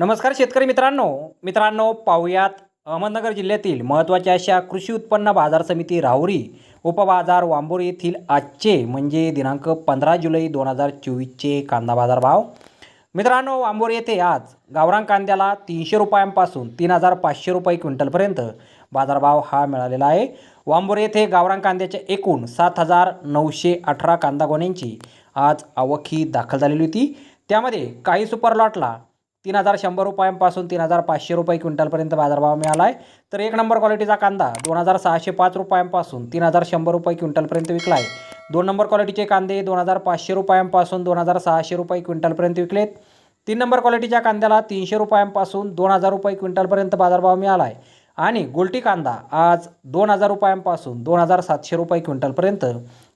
नमस्कार शेतकरी मित्रांनो. मित्रांनो पाहुयात अहमदनगर जिल्ह्यातील महत्त्वाच्या अशा कृषी उत्पन्न बाजार समिती राहुरी उपबाजार वांबोर येथील आजचे म्हणजे दिनांक पंधरा जुलै दोन हजार चोवीसचे कांदा बाजार भाव मित्रांनो वांबोर येथे आज गावरान कांद्याला तीनशे रुपयांपासून तीन हजार पाचशे रुपये क्विंटलपर्यंत बाजारभाव हा मिळालेला आहे. वांबोर येथे गावरान कांद्याच्या एकूण सात हजार नऊशे अठरा कांदा गोण्यांची आज आवक ही दाखल झालेली होती. त्यामध्ये काही सुपर लॉटला तीन हजार शंभर रुपयांपासून तीन हजार पाचशे रुपये क्विंटलपर्यंत बाजारभाव मिळाला आहे तर एक नंबर क्वालिटीचा कांदा दोन हजार सहाशे पाच रुपयांपासून तीन हजार शंभर रुपये क्विंटलपर्यंत विकला आहे दोन नंबर क्वालिटीचे कांदे दोन हजार पाचशे रुपयांपासून दोन हजार सहाशे रुपये क्विंटलपर्यंत विकलेत. तीन नंबर क्वालिटीच्या कांद्याला तीनशे रुपयांपासून दोन हजार रुपये क्विंटलपर्यंत बाजारभाव मिळाला आहे आणि गोल्टी कांदा आज दोन हजार रुपयांपासून दोन हजार सातशे रुपये क्विंटलपर्यंत